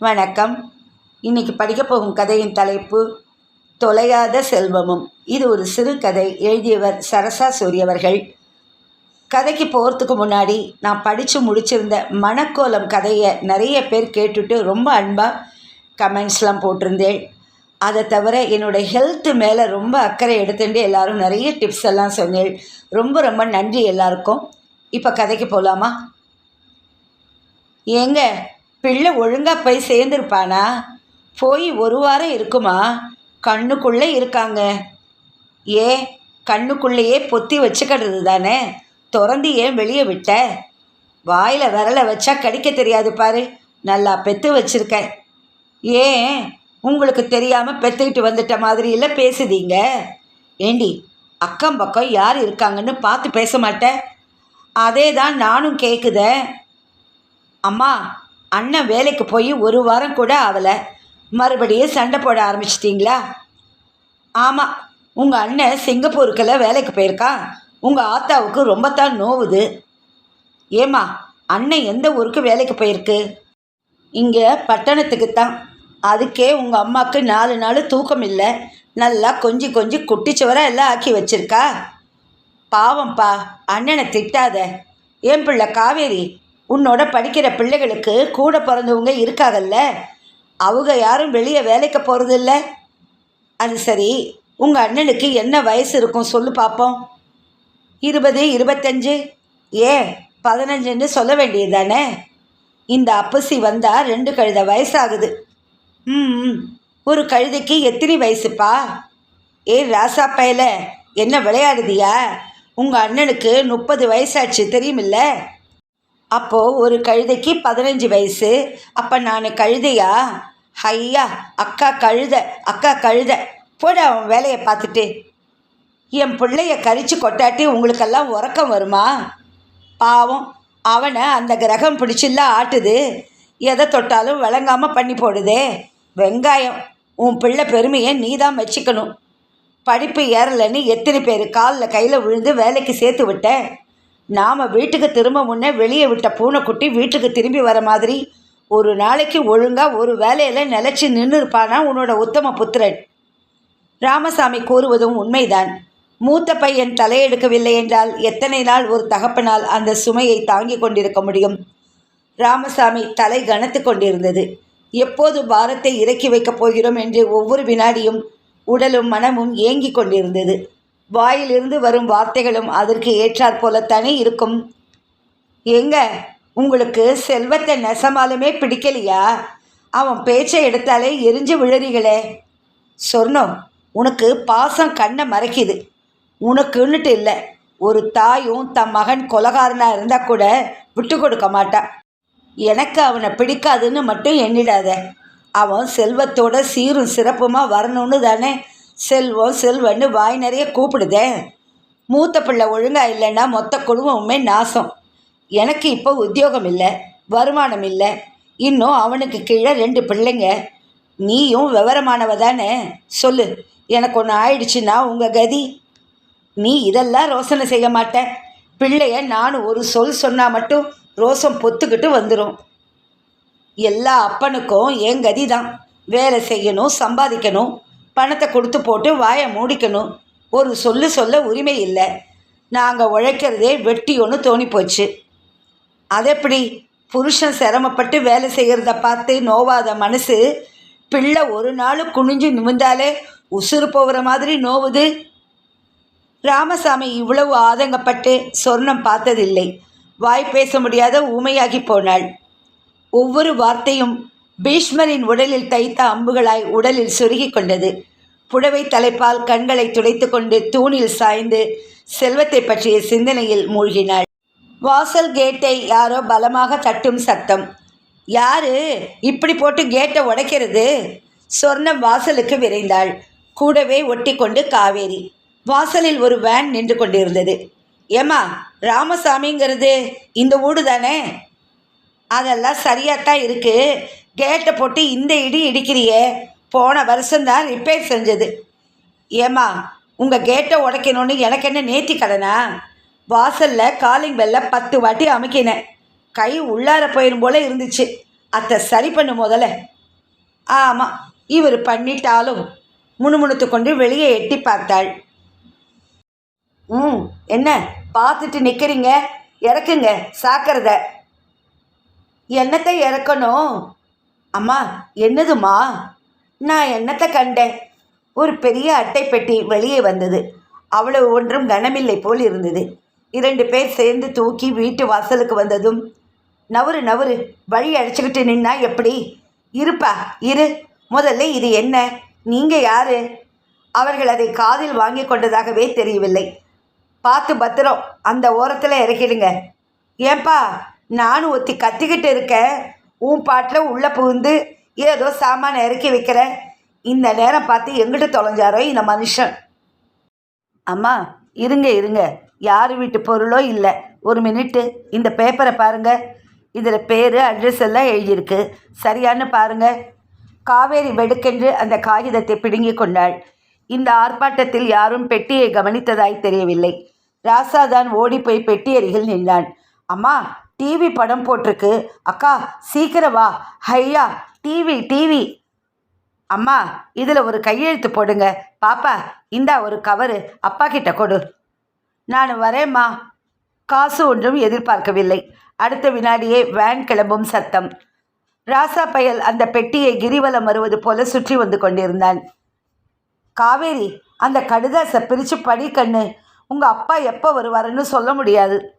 வணக்கம். இன்னைக்கு படிக்க போகும் கதையின் தலைப்பு தொலையாத செல்வமும் இது ஒரு சிறுகதை எழுதியவர் சரசா சூரியவர்கள் கதைக்கு போகிறதுக்கு முன்னாடி நான் படித்து முடிச்சிருந்த மணக்கோலம் கதையை நிறைய பேர் கேட்டுட்டு ரொம்ப அன்பாக கமெண்ட்ஸ்லாம் போட்டிருந்தேன். அதை தவிர என்னோடய ஹெல்த்து மேலே ரொம்ப அக்கறை எடுத்துட்டு எல்லாரும் நிறைய டிப்ஸ் எல்லாம் சொன்னேன். ரொம்ப ரொம்ப நன்றி எல்லாருக்கும். இப்போ கதைக்கு போகலாமா ஏங்க பிள்ளை ஒழுங்காக போய் சேர்ந்துருப்பானா? போய் ஒரு வாரம் இருக்குமா? கண்ணுக்குள்ளே இருக்காங்க. ஏ கண்ணுக்குள்ளேயே பொத்தி வச்சுக்கிறது தானே? திறந்து ஏன் வெளியே விட்ட? வாயில் விரலை வச்சா கடிக்க தெரியாது பாரு. நல்லா பெத்து வச்சுருக்கேன். ஏன்? உங்களுக்கு தெரியாமல் பெத்துக்கிட்டு வந்துட்ட மாதிரியில பேசுதீங்க. ஏண்டி அக்கம் பக்கம் யார் இருக்காங்கன்னு பார்த்து பேச மாட்டேன் அதே தான் நானும் கேட்குதேன் அம்மா அண்ணன் வேலைக்கு போய் ஒரு வாரம் கூட ஆகலை மறுபடியும் சண்டை போட ஆரம்பிச்சிட்டிங்களா? ஆமாம் உங்கள் அண்ணன் சிங்கப்பூருக்கெல்லாம் வேலைக்கு போயிருக்கான் உங்கள் ஆத்தாவுக்கு ரொம்ப தான் நோவுது. ஏம்மா அண்ணன் எந்த ஊருக்கு வேலைக்கு போயிருக்கு? இங்கே பட்டணத்துக்கு தான். அதுக்கே உங்கள் அம்மாவுக்கு நாலு நாள் தூக்கம் இல்லை. நல்லா கொஞ்சி கொஞ்சி குட்டிச்சுவரை எல்லாம் ஆக்கி வச்சிருக்கா. பாவம்ப்பா அண்ணனை திட்டாத. ஏன் பிள்ளை காவேரி உன்னோட படிக்கிற பிள்ளைகளுக்கு கூட பிறந்தவங்க இருக்காதல்ல? அவங்க யாரும் வெளியே வேலைக்கு போகிறதில்ல அது சரி. உங்கள் அண்ணனுக்கு என்ன வயசு இருக்கும் சொல்லு பார்ப்போம் இருபது இருபத்தஞ்சு? ஏ பதினஞ்சுன்னு சொல்ல வேண்டியது தானே இந்த அப்பசி வந்தால் ரெண்டு கழுத வயசாகுது. ம் ஒரு கழுதைக்கு எத்தனை வயசுப்பா? ஏ ராசா பயல என்ன விளையாடுதியா? உங்கள் அண்ணனுக்கு முப்பது வயசாச்சு தெரியுமில்ல? அப்போது ஒரு கழுதைக்கு பதினஞ்சு வயசு. அப்போ நான் கழுதையா? ஐயா அக்கா கழுத அக்கா கழுத போட அவன் வேலையை பார்த்துட்டு. என் பிள்ளைய கரிச்சு கொட்டாட்டி உங்களுக்கெல்லாம் உறக்கம் வருமா? பாவம் அவனை அந்த கிரகம் பிடிச்சில்ல ஆட்டுது. எதை தொட்டாலும் விளங்காமல் பண்ணி போடுதே. வெங்காயம் உன் பிள்ளை பெருமையை நீ தான் வச்சுக்கணும் படிப்பு ஏறலைன்னு எத்தனை பேர் காலில் கையில் விழுந்து வேலைக்கு சேர்த்து விட்டேன் நாம் வீட்டுக்கு திரும்ப முன்னே வெளியே விட்ட பூனைக்குட்டி வீட்டுக்கு திரும்பி வர மாதிரி ஒரு நாளைக்கு ஒழுங்காக ஒரு வேலையில் நிலச்சி நின்று இருப்பானா உன்னோட உத்தம புத்திரன்? ராமசாமி கூறுவதும் உண்மைதான். மூத்த பையன் தலையெடுக்கவில்லை என்றால் எத்தனை நாள் ஒரு தகப்பனால் அந்த சுமையை தாங்கிக் கொண்டிருக்க முடியும்? ராமசாமி தலை கனத்து கொண்டிருந்தது. எப்போது பாரத்தை இறக்கி வைக்கப் போகிறோம் என்று ஒவ்வொரு வினாடியும் உடலும் மனமும் ஏங்கிக் கொண்டிருந்தது. வாயிலிருந்து வரும் வார்த்தைகளும் அதற்கு ஏற்றாற் போலத்தானே இருக்கும். எங்க? உங்களுக்கு செல்வத்தை நெசமாலுமே பிடிக்கலையா? அவன் பேச்சை எடுத்தாலே எரிஞ்சு விழறீங்களே சொர்ணம் உனக்கு பாசம் கண்ணை மறைக்குது. உனக்குன்னுட்டு இல்லை ஒரு தாயும் தம் மகன் கொலகாரனாக இருந்தால் கூட விட்டு கொடுக்க மாட்டான் எனக்கு அவனை பிடிக்காதுன்னு மட்டும் எண்ணிடாத. அவன் செல்வத்தோட சீரும் சிறப்புமாக வரணும்னு தானே செல்வம் செல்வன்னு வாய் நிறைய கூப்பிடுதே. மூத்த பிள்ளை ஒழுங்காக இல்லைன்னா மொத்த குடும்பமுமே நாசம். எனக்கு இப்போ உத்தியோகம் இல்லை வருமானம் இல்லை. இன்னும் அவனுக்கு கீழே ரெண்டு பிள்ளைங்க. நீயும் விவரமானவ தானே? சொல்லு எனக்கு ஒன்று ஆயிடுச்சுன்னா உங்கள் கதி. நீ இதெல்லாம் ரோசனை செய்ய மாட்ட. பிள்ளைய நான் ஒரு சொல் சொன்னால் மட்டும் ரோசம் பொத்துக்கிட்டு வந்துடும் எல்லா அப்பனுக்கும் என் கதி தான். வேலை செய்யணும் சம்பாதிக்கணும். பணத்தை கொடுத்து போட்டு வாயை மூடிக்கணும். ஒரு சொல்லு சொல்ல உரிமை இல்லை. நாங்கள் உழைக்கிறதே வெட்டி ஒன்று தோணி போச்சு அதெப்படி? புருஷன் சிரமப்பட்டு வேலை செய்கிறத பார்த்து நோவாத மனசு. பிள்ளை ஒரு நாள் குனிஞ்சு நிமிந்தாலே உசுறு போகிற மாதிரி நோவுது. ராமசாமி இவ்வளவு ஆதங்கப்பட்டு சொர்ணம் பார்த்ததில்லை. வாய் பேச முடியாத ஊமையாகி போனாள். ஒவ்வொரு வார்த்தையும் பீஷ்மரின் உடலில் தைத்த அம்புகளாய் உடலில் சுருகி கொண்டது. புடவை தலைப்பால் கண்களை துடைத்து கொண்டு தூணில் சாய்ந்து செல்வத்தை பற்றிய சிந்தனையில் மூழ்கினாள். வாசல் கேட்டை யாரோ பலமாக தட்டும் சத்தம். யாரு? இப்படி போட்டு கேட்டை உடைக்கிறது? சொர்ணம் வாசலுக்கு விரைந்தாள். கூடவே ஒட்டி கொண்டு காவேரி. வாசலில் ஒரு வேன் நின்று கொண்டிருந்தது. ஏம்மா ராமசாமிங்கிறது இந்த வீடு தானே அதெல்லாம் சரியாத்தான் இருக்கு. கேட்டை போட்டு இந்த இடி இடிக்கிறியே. போன வருஷம்தான் ரிப்பேர் செஞ்சது. ஏம்மா உங்கள் கேட்டை உடைக்கணும்னு எனக்கு என்ன நேத்தி கடனா? வாசலில் காலிங் பெல்ல பத்து வாட்டி அமைக்கினேன். கை உள்ளார போயிடும் போல இருந்துச்சு. அத்தை சரி பண்ணு முதல்ல. ஆமாம் இவர் பண்ணிட்டாலும் முணுமுணுத்து கொண்டு வெளியே எட்டி பார்த்தாள். ம் என்ன பார்த்துட்டு நிற்கிறீங்க இறக்குங்க சாக்கிறத. என்னத்தை இறக்கணும்? அம்மா என்னதும்மா? நான் என்னத்தை கண்டேன்? ஒரு பெரிய அட்டை பெட்டி வெளியே வந்தது. அவ்வளவு ஒன்றும் கனமில்லை போல் இருந்தது. இரண்டு பேர் சேர்ந்து தூக்கி வீட்டு வாசலுக்கு வந்ததும் நவரு நவரு வழி அழைச்சிக்கிட்டு நின்னா எப்படி? இருப்பா இரு. முதல்ல இது என்ன? நீங்கள் யாரு? அவர்கள் அதை காதில் வாங்கி கொண்டதாகவே தெரியவில்லை. பார்த்து பத்திரம் அந்த ஓரத்தில் இறக்கிடுங்க. ஏன்பா நானும் ஒத்தி கத்திக்கிட்டு இருக்கேன். உன் பாட்டில் உள்ளே புகுந்து ஏதோ சாமான இறக்கி வைக்கிற இந்த நேரம் பார்த்து எங்கிட்ட தொலைஞ்சாரோ இந்த மனுஷன். அம்மா இருங்க இருங்க. யார் வீட்டு பொருளோ இல்லை. ஒரு மினிட்டு இந்த பேப்பரை பாருங்க. இதில் பேர் அட்ரஸ் எல்லாம் எழுதியிருக்கு. சரியான்னு பாருங்க. காவேரி வெடுக்கென்று அந்த காகிதத்தை பிடுங்கி கொண்டாள். இந்த ஆர்ப்பாட்டத்தில் யாரும் பெட்டியை கவனித்ததாய் தெரியவில்லை. ராசா தான் ஓடி போய் பெட்டி அருகில் நின்றான். அம்மா டிவி படம் போட்டிருக்கு. அக்கா சீக்கிரம் வா. ஹையா டிவி டிவி. அம்மா இதில் ஒரு கையெழுத்து போடுங்க. பாப்பா இந்தா ஒரு கவரு. அப்பா கிட்ட கொடு. நான் வரேம்மா. காசு ஒன்றும் எதிர்பார்க்கவில்லை. அடுத்த வினாடியே வேன் கிளம்பும் சத்தம். ராசா பயல் அந்த பெட்டியை கிரிவலம் வருவது போல சுற்றி வந்து கொண்டிருந்தான். காவேரி அந்த கடுதாசை பிரித்து படி கண்ணு. உங்கள் அப்பா எப்போ வருவாருன்னு சொல்ல முடியாது.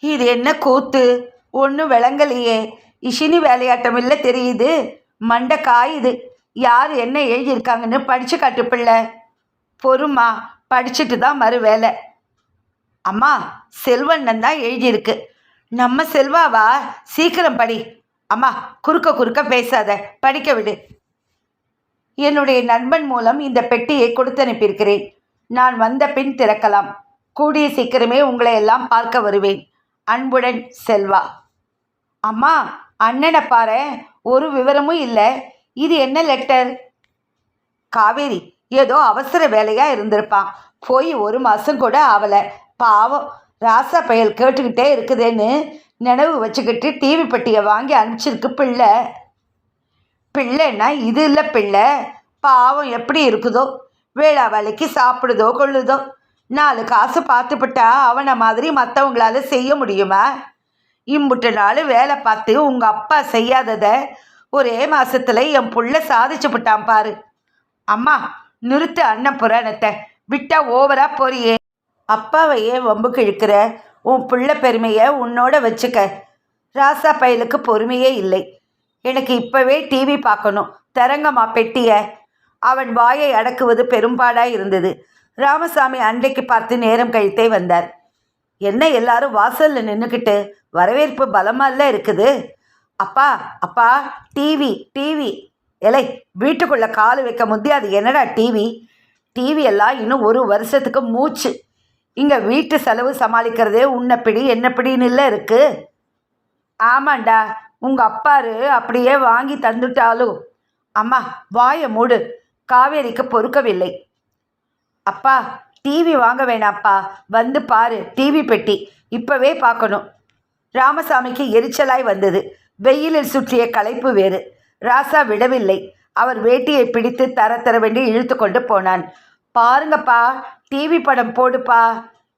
இது என்ன கூத்து? ஒன்றும் விளங்கலையே. இஷினி வேலையாட்டம் இல்லை தெரியுது. மண்டை காயுது யார் என்ன எழுதியிருக்காங்கன்னு படித்து காட்டு பிள்ளை. பொறுமா படிச்சுட்டு தான் மறு வேலை. அம்மா செல்வண்ணன் தான் எழுதியிருக்கு. நம்ம செல்வாவா? சீக்கிரம் படி. அம்மா குறுக்க குறுக்க பேசாத. படிக்க விடு. என்னுடைய நண்பன் மூலம் இந்த பெட்டியை கொடுத்து அனுப்பியிருக்கிறேன் நான் வந்த பின் திறக்கலாம். கூடிய சீக்கிரமே உங்களை எல்லாம் பார்க்க வருவேன். அன்புடன் செல்வா. அம்மா அண்ணனை பாரு ஒரு விவரமும் இல்லை. இது என்ன லெட்டர் காவேரி ஏதோ அவசர வேலையாக இருந்திருப்பான் போய் ஒரு மாதம் கூட ஆகலை பாவம் ராசா பயல் கேட்டுக்கிட்டே இருக்குதேன்னு நினைவு வச்சுக்கிட்டு டிவி பெட்டியை வாங்கி அனுப்பிச்சிருக்கு பிள்ளை. பிள்ளைன்னா இது இல்லை பிள்ளை. பாவம் எப்படி இருக்குதோ வேளா வேலைக்கு சாப்பிடுதோ கொள்ளுதோ. நாலு காசு பார்த்துப்பட்டா அவனை மாதிரி மற்றவங்களால செய்ய முடியுமா? இம்புட்டு நாள் வேலை பார்த்து உங்கள் அப்பா செய்யாததை ஒரே மாசத்துல என் புள்ள சாதிச்சு விட்டான் பாரு. அம்மா நிறுத்து அண்ணன் புராணத்தை. விட்டா ஓவரா போறியே. அப்பாவையே வம்புக்கு இழுக்கிற உன் பிள்ளை பெருமையை உன்னோட வச்சுக்க. ராசா பயலுக்கு பொறுமையே இல்லை. எனக்கு இப்போவே டிவி பார்க்கணும். தரங்கம்மா பெட்டிய. அவன் வாயை அடக்குவது பெரும்பாடாய் இருந்தது. ராமசாமி அன்றைக்கு பார்த்து நேரம் கழித்தே வந்தார். என்ன எல்லாரும் வாசல்ல நின்றுக்கிட்டு வரவேற்பு பலமால இருக்குது? அப்பா அப்பா டிவி டிவி எலை வீட்டுக்குள்ள கால் வைக்க முடியாது என்னடா டிவி டிவி எல்லாம் இன்னும் ஒரு வருஷத்துக்கு மூச்சு. இங்கே வீட்டு செலவு சமாளிக்கிறதே உன்னைப்பிடி என்னப்பிடின்னு இல்லை இருக்கு. ஆமாண்டா உங்கள் அப்பாரு அப்படியே வாங்கி தந்துட்டாலும். அம்மா வாயை மூடு. காவேரிக்கு பொறுக்கவில்லை. அப்பா டிவி வாங்க வேணாப்பா. வந்து பாரு டிவி பெட்டி. இப்போவே பார்க்கணும் ராமசாமிக்கு எரிச்சலாய் வந்தது. வெயிலில் சுற்றிய களைப்பு வேறு. ராசா விடவில்லை. அவர் வேட்டியை பிடித்து தர தர வேண்டி இழுத்து கொண்டு போனான். பாருங்கப்பா டிவி படம் போடுப்பா.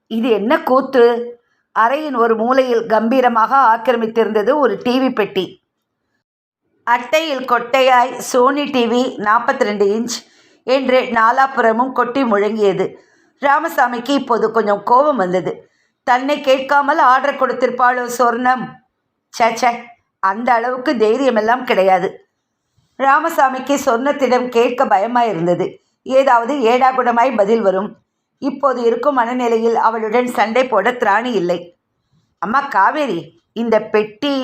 இது என்ன கூத்து? அறையின் ஒரு மூலையில் கம்பீரமாக ஆக்கிரமித்திருந்தது ஒரு டிவி பெட்டி. அட்டையில் கொட்டையாய் சோனி டிவி நாற்பத்தி ரெண்டு இன்ச். என்று நாலாபுறமும் கொட்டி முழங்கியது. ராமசாமிக்கு இப்போது கொஞ்சம் கோபம் வந்தது. தன்னை கேட்காமல் ஆர்டர் கொடுத்திருப்பாளோ சொர்ணம்? சேச்சே அந்த அளவுக்கு தைரியமெல்லாம் கிடையாது. ராமசாமிக்கு சொர்ணத்திடம் கேட்க பயமாக இருந்தது ஏதாவது ஏடாகுடமாய் பதில் வரும். இப்போது இருக்கும் மனநிலையில் அவளுடன் சண்டை போட திராணி இல்லை. அம்மா காவேரி இந்த பெட்டி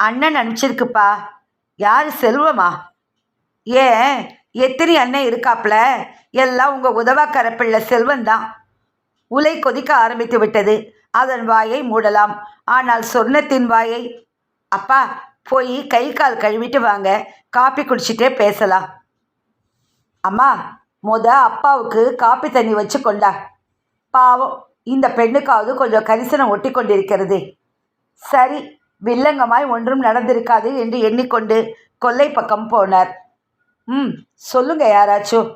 அண்ணன் அனுப்பிச்சிருக்குப்பா. யார் செல்வமா? ஏன்? எத்தனை அண்ணன் இருக்காப்ல? எல்லாம் உங்கள் உதவாக்கர பிள்ளை செல்வந்தான். உலை கொதிக்க ஆரம்பித்து விட்டது. அதன் வாயை மூடலாம். ஆனால் சொர்ணத்தின் வாயை அப்பா போய் கை கால் கழுவிட்டு வாங்க. காப்பி குடிச்சிட்டே பேசலாம். அம்மா முத அப்பாவுக்கு காப்பி தண்ணி வச்சு கொண்டா. பாவம் இந்த பெண்ணுக்காவது கொஞ்சம் கரிசனம் ஒட்டி கொண்டிருக்கிறது. சரி வில்லங்கமாய் ஒன்றும் நடந்திருக்காது என்று எண்ணிக்கொண்டு கொல்லை பக்கம் போனார். ம் சொல்லுங்க யாராச்சும்.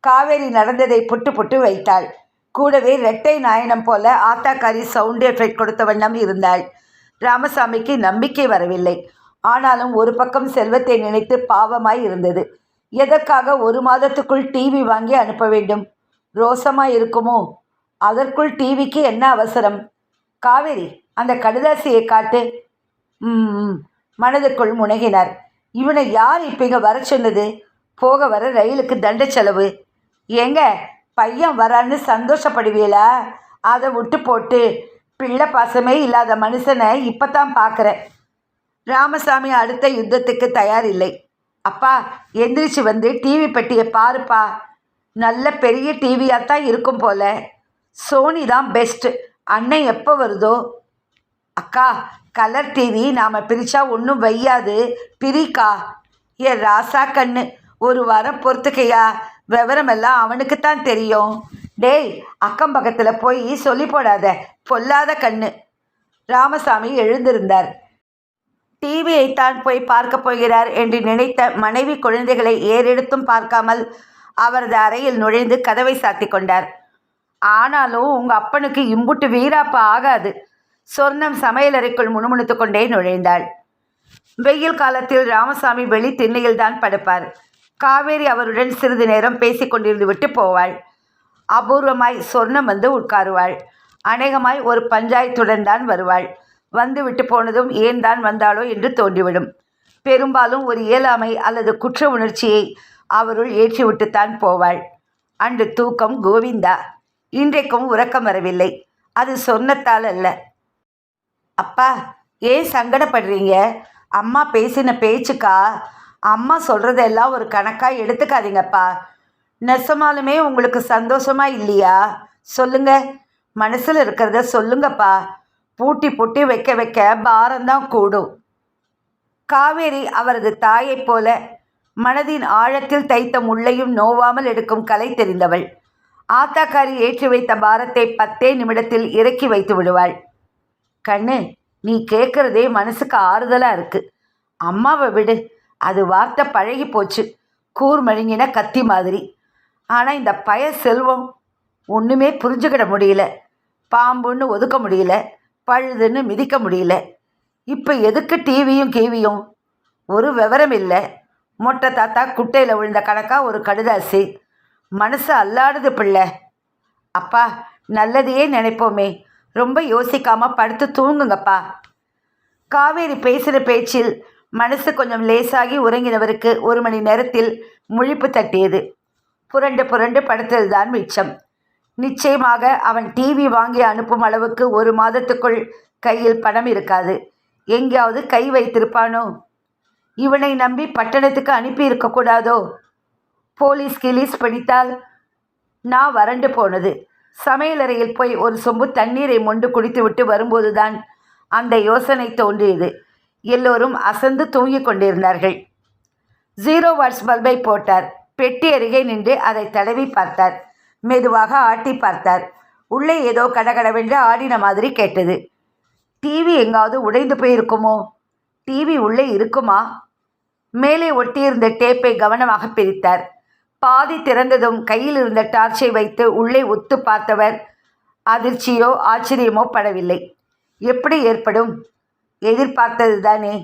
காவேரி நடந்ததை புட்டு புட்டு வைத்தாள். கூடவே ரெட்டை நாயனம் போல ஆத்தாக்காரி சவுண்ட் எஃபெக்ட் கொடுத்த வண்ணம் இருந்தாள். ராமசாமிக்கு நம்பிக்கை வரவில்லை. ஆனாலும் ஒரு பக்கம் செல்வத்தை நினைத்து பாவமாய் இருந்தது. எதற்காக ஒரு மாதத்துக்குள் டிவி வாங்கி அனுப்ப வேண்டும்? ரோசமாக இருக்குமோ? அதற்குள் டிவிக்கு என்ன அவசரம்? காவேரி அந்த கடுதாசியை காட்டு. ம் ம். மனதுக்குள் முனகினார். இவனை யார் இப்போ இங்கே வர சொன்னது? போக வர ரயிலுக்கு தண்ட செலவு. ஏங்க பையன் வரான்னு சந்தோஷப்படுவீங்களா அதை விட்டு போட்டு பிள்ளை பாசமே இல்லாத மனுஷனை இப்போ தான் பார்க்குறேன் ராமசாமி அடுத்த யுத்தத்துக்கு தயார் இல்லை அப்பா எந்திரிச்சு வந்து டிவி பெட்டியை பாருப்பா. நல்ல பெரிய டிவியாக தான் இருக்கும் போல. சோனி தான் பெஸ்ட்டு அண்ணன் எப்போ வருதோ? அக்கா கலர் டிவி நாம் பிரித்தா ஒன்றும் வையாது. பிரிக்கா. ஏ ராசா கண்ணு. ஒரு வாரம் பொறுத்துக்கையா? விவரமெல்லாம் எல்லாம் அவனுக்குத்தான் தெரியும். டேய் அக்கம் பக்கத்தில் போய் சொல்லி போடாத. பொல்லாத கண்ணு. ராமசாமி எழுந்திருந்தார். டிவியை தான் போய் பார்க்க போகிறார் என்று நினைத்த மனைவி குழந்தைகளை ஏறெடுத்தும் பார்க்காமல் அவரது அறையில் நுழைந்து கதவை சாத்தி கொண்டார். ஆனாலும் உங்கள் அப்பனுக்கு இம்புட்டு வீராப்பா ஆகாது. சொர்ணம் சமையலறைக்குள் முணுமுணுத்து கொண்டே நுழைந்தாள். வெயில் காலத்தில் ராமசாமி வெளி திண்ணையில்தான் படுப்பார். காவேரி அவருடன் சிறிது நேரம் பேசி கொண்டிருந்து விட்டு போவாள். அபூர்வமாய் சொர்ணம் வந்து உட்காருவாள். அநேகமாய் ஒரு பஞ்சாயத்துடன் தான் வருவாள். வந்து விட்டு போனதும் ஏன் தான் வந்தாளோ என்று தோன்றிவிடும். பெரும்பாலும் ஒரு இயலாமை அல்லது குற்ற உணர்ச்சியை அவருள் ஏற்றிவிட்டுத்தான் போவாள். அன்று தூக்கம் கோவிந்தா. இன்றைக்கும் உறக்கம் வரவில்லை. அது சொன்னத்தால் அல்ல. அப்பா ஏன் சங்கடப்படுறீங்க? அம்மா பேசின பேச்சுக்கா? அம்மா சொல்கிறதெல்லாம் ஒரு கணக்காக எடுத்துக்காதீங்கப்பா. நெசமாலுமே உங்களுக்கு சந்தோஷமா இல்லையா? சொல்லுங்க. மனசில் இருக்கிறத சொல்லுங்கப்பா. பூட்டி பூட்டி வைக்க வைக்க பாரம்தான் கூடும். காவேரி அவரது தாயைப் போல மனதின் ஆழத்தில் தைத்த முள்ளையும் நோவாமல் எடுக்கும் கலை தெரிந்தவள். ஆத்தாக்காரி ஏற்றி வைத்த பாரத்தை பத்தே நிமிடத்தில் இறக்கி வைத்து விடுவாள். கண்ணு நீ கேட்குறதே மனசுக்கு ஆறுதலாக இருக்கு. அம்மாவை விடு. அது வார்த்தை பழகி போச்சு. கூர்மழுங்கின கத்தி மாதிரி. ஆனால் இந்த பய செல்வம் ஒன்றுமே புரிஞ்சுக்கிட முடியல. பாம்புன்னு ஒதுக்க முடியல. பழுதுன்னு மிதிக்க முடியல. இப்போ எதுக்கு டிவியும் கேவியும்? ஒரு விவரம் இல்லை. மொட்டை தாத்தா குட்டையில் விழுந்த கணக்காக ஒரு கடுதாசி. மனசு அல்லாடுது பிள்ளை. அப்பா நல்லதையே நினைப்போமே. ரொம்ப யோசிக்காமல் படுத்து தூங்குங்கப்பா. காவேரி பேசுகிற பேச்சில் மனசு கொஞ்சம் லேசாகி உறங்கினவருக்கு ஒரு மணி நேரத்தில் முழிப்பு தட்டியது. புரண்டு புரண்டு படுத்ததுதான் மிச்சம். நிச்சயமாக அவன் டிவி வாங்கி அனுப்பும் அளவுக்கு ஒரு மாதத்துக்குள் கையில் பணம் இருக்காது. எங்கேயாவது கை வைத்திருப்பானோ? இவனை நம்பி பட்டணத்துக்கு அனுப்பி இருக்கக்கூடாதோ போலீஸ் கிலீஸ் பிடித்தால் நான் வறண்டு போனது. சமையலறையில் போய் ஒரு சொம்பு தண்ணீரை மொண்டு குடித்துவிட்டு வரும்போதுதான் அந்த யோசனை தோன்றியது. எல்லோரும் அசந்து தூங்கிக் கொண்டிருந்தார்கள். ஜீரோ வாட்ஸ் பல்பை போட்டார். பெட்டி அருகே நின்று அதை தடவி பார்த்தார். மெதுவாக ஆட்டி பார்த்தார். உள்ளே ஏதோ கடகடவென்று ஆடின மாதிரி கேட்டது. டிவி எங்காவது உடைந்து போயிருக்குமோ? டிவி உள்ளே இருக்குமா? மேலே ஒட்டியிருந்த டேப்பை கவனமாக பிரித்தார். பாதி திறந்ததும் கையில் இருந்த டார்ச்சை வைத்து உள்ளே ஒத்து பார்த்தவர் அதிர்ச்சியோ ஆச்சரியமோ படவில்லை. எப்படி ஏற்படும்? எதிர்பார்த்தது தானே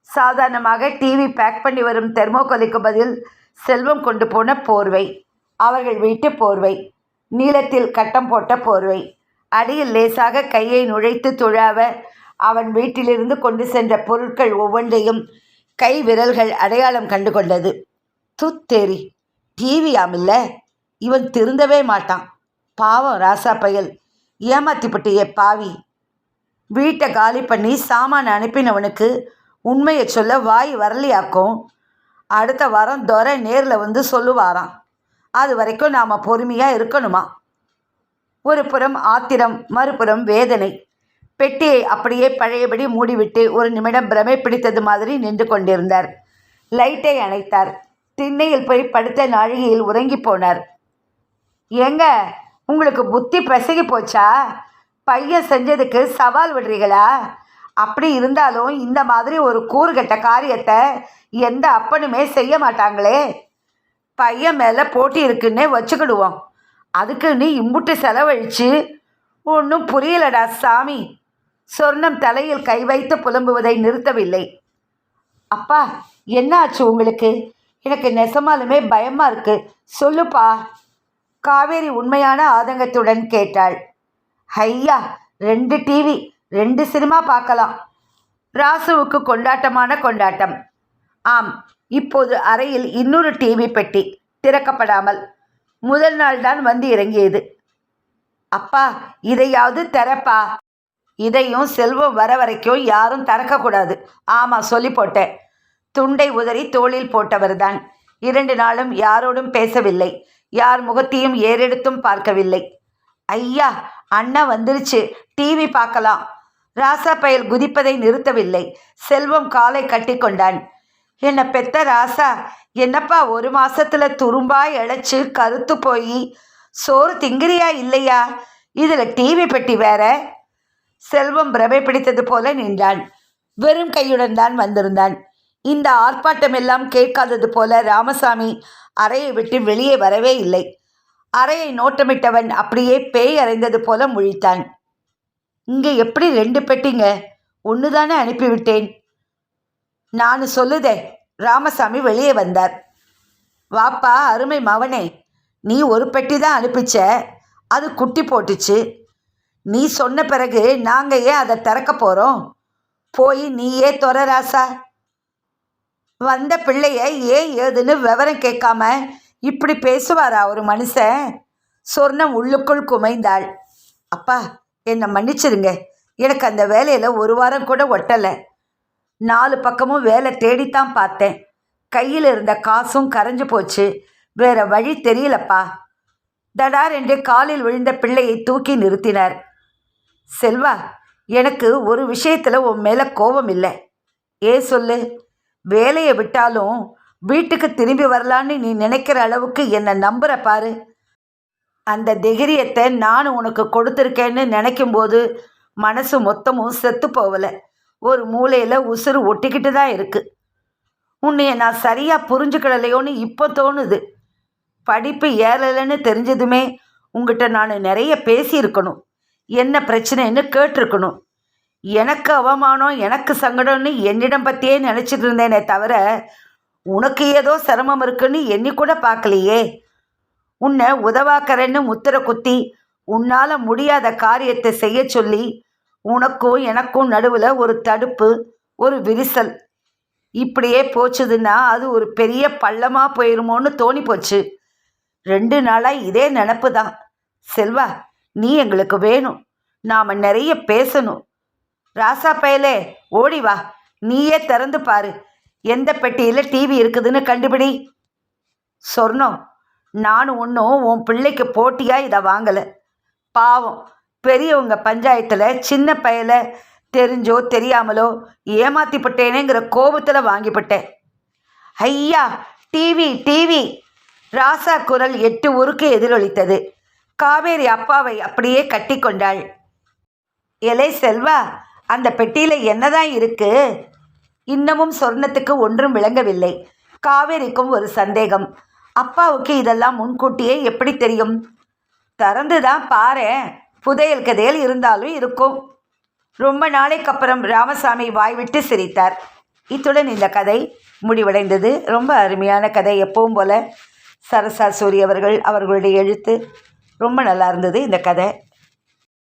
சாதாரணமாக டிவி பேக் பண்ணி வரும் தெர்மோகோலுக்கு பதில் செல்வம் கொண்டு போன போர்வை. அவர்கள் வீட்டு போர்வை. நீளத்தில் கட்டம் போட்ட போர்வை. அடியில் லேசாக கையை நுழைத்து துழாவ அவன் வீட்டிலிருந்து கொண்டு சென்ற பொருட்கள் ஒவ்வொன்றையும் கை விரல்கள் அடையாளம் கண்டு கொண்டது. துத்தேரி இல்லை? இவன் திருந்தவே மாட்டான். பாவம் ராசா பயல். ஏமாத்திப்பட்டியே பாவி. வீட்டை காலி பண்ணி சாமான் அனுப்பினவனுக்கு உண்மையை சொல்ல வாய் வரலையாக்கும். அடுத்த வாரம் துரை நேரில் வந்து சொல்லுவாராம். அது வரைக்கும் நாம் பொறுமையாக இருக்கணுமா? ஒரு புறம் ஆத்திரம் மறுபுறம் வேதனை. பெட்டியை அப்படியே பழையபடி மூடிவிட்டு ஒரு நிமிடம் பிரமை பிடித்தது மாதிரி நின்று கொண்டிருந்தார். லைட்டை அணைத்தார். திண்ணையில் போய் படுத்த நாழிகையில் உறங்கி போனார். ஏங்க உங்களுக்கு புத்தி பிசகி போச்சா? பையன் செஞ்சதுக்கு சவால் விடுறீங்களா? அப்படி இருந்தாலும் இந்த மாதிரி ஒரு கூறுகெட்ட காரியத்தை எந்த அப்பனுமே செய்ய மாட்டாங்களே. பையன் மேலே போட்டி இருக்குன்னே வச்சுக்கிடுவோம். அதுக்கு நீ இம்புட்டு செலவழிச்சு ஒன்றும் புரியலடா சாமி. சொர்ணம் தலையில் கை வைத்து புலம்புவதை நிறுத்தவில்லை. அப்பா என்ன ஆச்சு உங்களுக்கு? எனக்கு நெசமாலுமே பயமா இருக்கு. சொல்லுப்பா. காவேரி உண்மையான ஆதங்கத்துடன் கேட்டாள். ஐயா ரெண்டு டிவி ரெண்டு சினிமா பார்க்கலாம். ராசுவுக்கு கொண்டாட்டமான கொண்டாட்டம். ஆம் இப்போது அறையில் இன்னொரு டிவி பெட்டி திறக்கப்படாமல் முதல் நாள் தான் வந்து இறங்கியது. அப்பா இதையாவது திறப்பா இதையும் செல்வம் வர வரைக்கும் யாரும் திறக்கக்கூடாது. ஆமாம் சொல்லி போட்டேன். துண்டை உதறி தோளில் போட்டவர்தான். இரண்டு நாளும் யாரோடும் பேசவில்லை. யார் முகத்தையும் ஏறெடுத்தும் பார்க்கவில்லை. ஐயா அண்ணா வந்துருச்சு. டிவி பார்க்கலாம். ராசா பயல் குதிப்பதை நிறுத்தவில்லை. செல்வம் காலை கட்டிக்கொண்டான் என்ன பெத்த ராசா என்னப்பா ஒரு மாசத்துல துரும்பா இழைச்சு கருத்து போய் சோறு திங்கிறியா இல்லையா? இதுல டிவி பெட்டி வேற? செல்வம் பிரமை பிடித்தது போல நின்றான். வெறும் கையுடன் தான் வந்திருந்தான். இந்த ஆர்ப்பாட்டம் எல்லாம் கேட்காதது போல ராமசாமி அறையை விட்டு வெளியே வரவே இல்லை. அறையை நோட்டமிட்டவன் அப்படியே பேய் அறைந்தது போல முழித்தான். இங்கே எப்படி ரெண்டு பெட்டிங்க? ஒன்று தானே அனுப்பிவிட்டேன். நான் சொல்லுதே. ராமசாமி வெளியே வந்தார். வாப்பா அருமை மவனே நீ ஒரு பெட்டி தான் அனுப்பிச்ச. அது குட்டி போட்டுச்சு. நீ சொன்ன பிறகு நாங்கள் ஏன் அதை திறக்க போகிறோம் போய் நீயே தொற ராசா. வந்த பிள்ளைய ஏன் ஏதுன்னு விவரம் கேட்காம இப்படி பேசுவாரா ஒரு மனுஷன்? சொர்ணம் உள்ளுக்குள் குமைந்தாள். அப்பா என்னை மன்னிச்சிருங்க. எனக்கு அந்த வேலையில் ஒரு வாரம் கூட ஒட்டலை. நாலு பக்கமும் வேலை தேடித்தான் பார்த்தேன். கையில் இருந்த காசும் கரைஞ்சு போச்சு. வேற வழி தெரியலப்பா. தடார் என்று காலில் விழுந்த பிள்ளையை தூக்கி நிறுத்தினார். செல்வா எனக்கு ஒரு விஷயத்தில் உன் மேலே கோபம் இல்லை. ஏ சொல்லு? வேலையை விட்டாலும் வீட்டுக்கு திரும்பி வரலான்னு நீ நினைக்கிற அளவுக்கு என்னை நம்புற பாரு. அந்த தைரியத்தை நான் உனக்கு கொடுத்துருக்கேன்னு நினைக்கும்போது மனசு மொத்தமும் செத்து போகலை. ஒரு மூலையில் உசுறு ஒட்டிக்கிட்டு தான் இருக்கு. உன்னைய நான் சரியாக புரிஞ்சுக்கிடலையோன்னு இப்போ தோணுது. படிப்பு ஏறலைன்னு தெரிஞ்சதுமே உங்ககிட்ட நான் நிறைய பேசியிருக்கணும். என்ன பிரச்சனைன்னு கேட்டிருக்கணும். எனக்கு அவமானம் எனக்கு சங்கடம்னு என்னிடம் பற்றியே நினச்சிட்டு இருந்தேனே தவிர உனக்கு ஏதோ சிரமம் இருக்குன்னு எண்ணி கூட பார்க்கலையே. உன்னை உதவாக்கறேன்னு முத்திர குத்தி உன்னால் முடியாத காரியத்தை செய்ய சொல்லி உனக்கும் எனக்கும் நடுவில் ஒரு தடுப்பு ஒரு விரிசல். இப்படியே போச்சுதுன்னா அது ஒரு பெரிய பள்ளமாக போயிருமோன்னு தோணி போச்சு ரெண்டு நாளாக இதே நினப்பு தான். செல்வா நீ எங்களுக்கு வேணும். நாம் நிறைய பேசணும். ராசா பயலே ஓடி வா. நீயே திறந்து பாரு. எந்த பெட்டியில் டிவி இருக்குதுன்னு கண்டுபிடி. சொர்ணம் நான் ஒன்றும் உன் பிள்ளைக்கு போட்டியாக இதை வாங்கலை. பாவம் பெரியவங்க பஞ்சாயத்தில் சின்ன பயல தெரிஞ்சோ தெரியாமலோ ஏமாத்திப்பட்டேனேங்கிற கோபத்தில் வாங்கிப்பட்டேன் ஐயா டிவி டிவி ராசா குரல் எட்டு ஊருக்கு எதிரொலித்தது. காவேரி அப்பாவை அப்படியே கட்டிக்கொண்டாள் எலே செல்வா அந்த பெட்டியில் என்னதான் இருக்கு? இன்னமும் சொர்ணத்துக்கு ஒன்றும் விளங்கவில்லை. காவேரிக்கும் ஒரு சந்தேகம். அப்பாவுக்கு இதெல்லாம் முன்கூட்டியே எப்படி தெரியும்? திறந்து தான் பாரேன். புதையல் கதையில் இருந்தாலும் இருக்கும். ரொம்ப நாளைக்கு அப்புறம் ராமசாமி வாய்விட்டு சிரித்தார். இத்துடன் இந்த கதை முடிவடைந்தது. ரொம்ப அருமையான கதை எப்பவும் போல. சரசா சூரி அவர்கள் அவர்களுடைய எழுத்து. ரொம்ப நல்லா இருந்தது இந்த கதை.